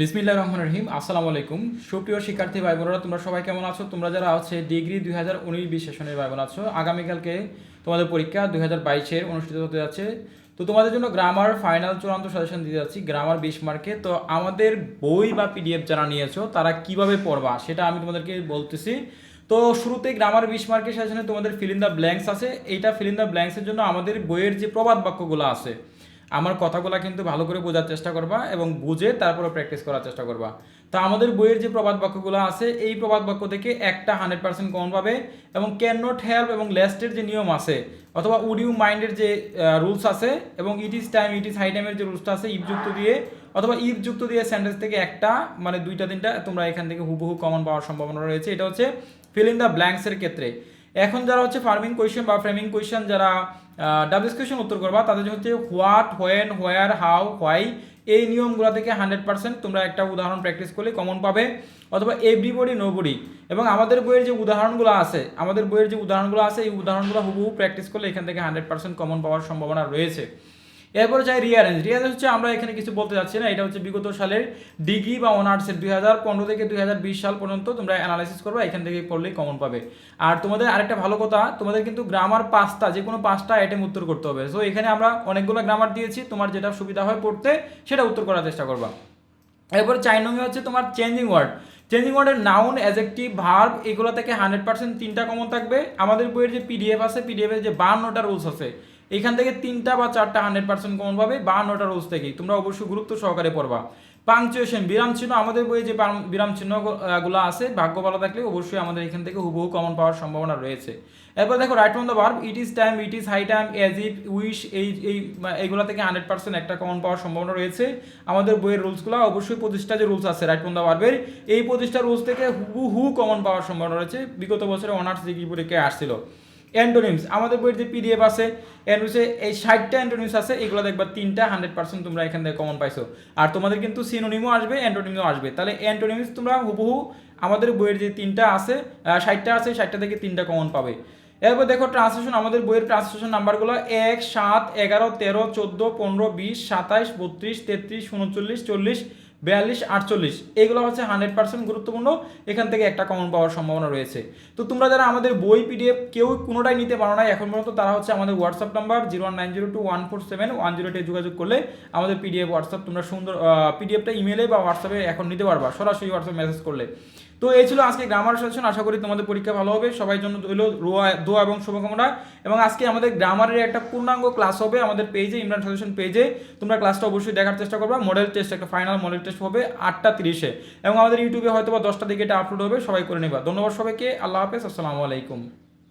বিসমিল্লাহ রহমান রহিম, আসসালামু আলাইকুম। সুপ্রিয় শিক্ষার্থী ভাই বোনেরা তোমরা সবাই কেমন আছো? তোমরা যারা হচ্ছে ডিগ্রি দুই হাজার উনিশ বিশ সেশনের ভাই বোন আছো। আগামীকালকে তোমাদের পরীক্ষা দুই হাজার বাইশের অনুষ্ঠিত হতে যাচ্ছে। তো তোমাদের জন্য গ্রামার ফাইনাল চূড়ান্ত সাজেশন দিতে যাচ্ছি গ্রামার বিশ মার্কে তো আমাদের বই বা পিডিএফ যারা নিয়েছো, তারা কীভাবে পড়বা সেটা আমি তোমাদেরকে বলতেছি। তো শুরুতে গ্রামার বিশ মার্কের সাজেশনে তোমাদের ফিল ইন দ্য ব্ল্যাঙ্কস আছে। এইটা ফিল ইন দ্য ব্ল্যাঙ্কসের জন্য আমাদের বইয়ের যে প্রবাদ বাক্যগুলো আছে আমার কথাগুলো কিন্তু ভালো করে বোঝার চেষ্টা করবা এবং বুঝে তারপরে প্র্যাকটিস করার চেষ্টা করবা। তো আমাদের বইয়ের যে প্রবাদ বাক্যগুলো আছে, এই প্রবাদ বাক্য থেকে একটা হান্ড্রেড পার্সেন্ট কমন পাবে এবং ক্যান নট হেল্প এবং লেস্টের যে নিয়ম আছে, অথবা উড ইউ মাইন্ডের যে রুলস আছে এবং it is time it is high টাইমের যে রুলসটা আছে ইফযুক্ত দিয়ে, অথবা ইফযুক্ত দিয়ে সেন্টেন্স থেকে একটা মানে দুইটা, তিনটা, তোমরা এখান থেকে হুবহু কমন পাওয়ার সম্ভাবনা রয়েছে। এটা হচ্ছে ফিল ইন দ্য ব্ল্যাঙ্কসের ক্ষেত্রে। এখন যারা হচ্ছে ফার্মিং কোয়েশন বা ফ্রেমিং কোয়েশন যারা ডাবলিস কোয়েশন উত্তর করবা, তাদের হচ্ছে what when where how why এই নিয়মগুলো থেকে হান্ড্রেড পার্সেন্ট তোমরা একটা উদাহরণ প্র্যাকটিস করলে কমন পাবে, অথবা এভরিবডি নোবডি এবং আমাদের বইয়ের যে উদাহরণগুলো আছে, আমাদের বইয়ের যে উদাহরণগুলো আছে, এই উদাহরণগুলো হুবহু প্র্যাকটিস করলে এখান থেকে হান্ড্রেড পার্সেন্ট কমন পাওয়ার সম্ভাবনা রয়েছে। এরপরে চাই রিয়ারেঞ্জ রিয়ারেঞ্জ হচ্ছে আমরা এখানে কিছু বলতে যাচ্ছি না, এটা হচ্ছে বিগত সালের ডিগ্রি বা অনার্সের দুই হাজার পনেরো থেকে দুই হাজার বিশ সাল পর্যন্ত তোমরা অ্যানালাইসিস করবে, এখান থেকে পড়লেই কমন পাবে। আর তোমাদের আরেকটা ভালো কথা, তোমাদের কিন্তু গ্রামার পাঁচটা, যে কোনো পাঁচটা আইটেম উত্তর করতে হবে। সো এখানে আমরা অনেকগুলো গ্রামার দিয়েছি, তোমার যেটা সুবিধা হয় পড়তে, সেটা উত্তর করার চেষ্টা করবা। এরপর নঙ্গে হচ্ছে তোমার চেঞ্জিং ওয়ার্ড চেঞ্জিং ওয়ার্ডের নাউন অ্যাজেক্টিভ ভার্ব এগুলো থেকে হান্ড্রেড পার্সেন্ট তিনটা কমন থাকবে। আমাদের বইয়ের যে পিডিএফ আছে পিডিএফের যে বান্নটা রুলস আছে এখান থেকে তিনটা বা চারটা হান্ড্রেড পার্সেন্ট কমন পাবে বান্নটা রোজ থেকেই। তোমরা অবশ্যই গুরুত্ব সহকারে পড়বা। পাংচুয়েশন বিরাম চিহ্ন, আমাদের বইয়ে যে বিরাম চিহ্নগুলো আছে, ভাগ্য ভালো থাকলে অবশ্যই আমাদের এখান থেকে হুবহু কমন পাওয়ার সম্ভাবনা রয়েছে। এরপর দেখো right on the verb it is time it is high time as if wish এই এই এইগুলো থেকে হান্ড্রেড পার্সেন্ট একটা কমন পাওয়ার সম্ভাবনা রয়েছে। আমাদের বইয়ের রুলসগুলো অবশ্যই প্রতিষ্ঠা যে রুলস আছে রাইট অন দ্য ভার্বের এই প্রতিষ্ঠা রুলস থেকে হুবহু কমন পাওয়ার সম্ভাবনা রয়েছে। বিগত বছরে অনার্স ডিগ্রি পরীক্ষায় আসছিল। অ্যান্টোনিমস আমাদের বইয়ের যে পিডিএফ আছে অ্যান্টোনিমসে এই ষাটটা অ্যান্টোনিমস আছে, এগুলো দেখবা তিনটা হান্ড্রেড পার্সেন্ট তোমরা এখান থেকে কমন পাইছো। আর তোমাদের কিন্তু সিনোনিমও আসবে অ্যান্টোনিমও আসবে। তাহলে অ্যান্টোনিমস তোমরা হুবহু আমাদের বইয়ের যে তিনটা আছে ষাটটা আছে, ষাটটা থেকে তিনটা কমন পাবে। এরপর দেখো ট্রান্সলেশন আমাদের বইয়ের ট্রান্সলেশন নাম্বারগুলো এক, সাত, এগারো, তেরো, চোদ্দ, পনেরো, বিশ, সাতাইশ, বত্রিশ, তেত্রিশ, উনচল্লিশ, চল্লিশ বিয়াল্লিশ, আটচল্লিশ। এগুলো হচ্ছে হান্ড্রেড পার্সেন্ট গুরুত্বপূর্ণ। এখান থেকে একটা কমন পাওয়ার সম্ভাবনা রয়েছে। তো তোমরা যারা আমাদের বই পিডিএফ কেউ কোনোটাই নিতে পারো না, এখন পর্যন্ত তারা হচ্ছে আমাদের WhatsApp number zero one nine zero two one four seven, one zero যোগাযোগ করলে আমাদের পিডিএফ হোয়াটসঅ্যাপ তোমরা সুন্দর পিডিএফটা ইমেলে বা হোয়াটসঅ্যাপে এখন নিতে পারবা। সরাসরি হোয়াটসঅ্যাপ মেসেজ করলে। তো এই ছিল আজকে গ্রামার সেশন আশা করি তোমাদের পরীক্ষা ভালো হবে। সবাই জন্য রইল দোয়া এবং শুভকামনা। এবং আজকে আমাদের গ্রামারের একটা পূর্ণাঙ্গ ক্লাস হবে আমাদের পেজে ইমরান সাজেশন পেজে তোমরা ক্লাসটা অবশ্যই দেখার চেষ্টা করবা। মডেল টেস্ট একটা ফাইনাল মডেল টেস্ট হবে আটটা তিরিশে। এবং আমাদের ইউটিউবে হয়তো বা দশটা দিকে এটা আপলোড হবে, সবাই করে নেবা। ধন্যবাদ সবাইকে। আল্লাহ হাফেজ, আসসালামু আলাইকুম।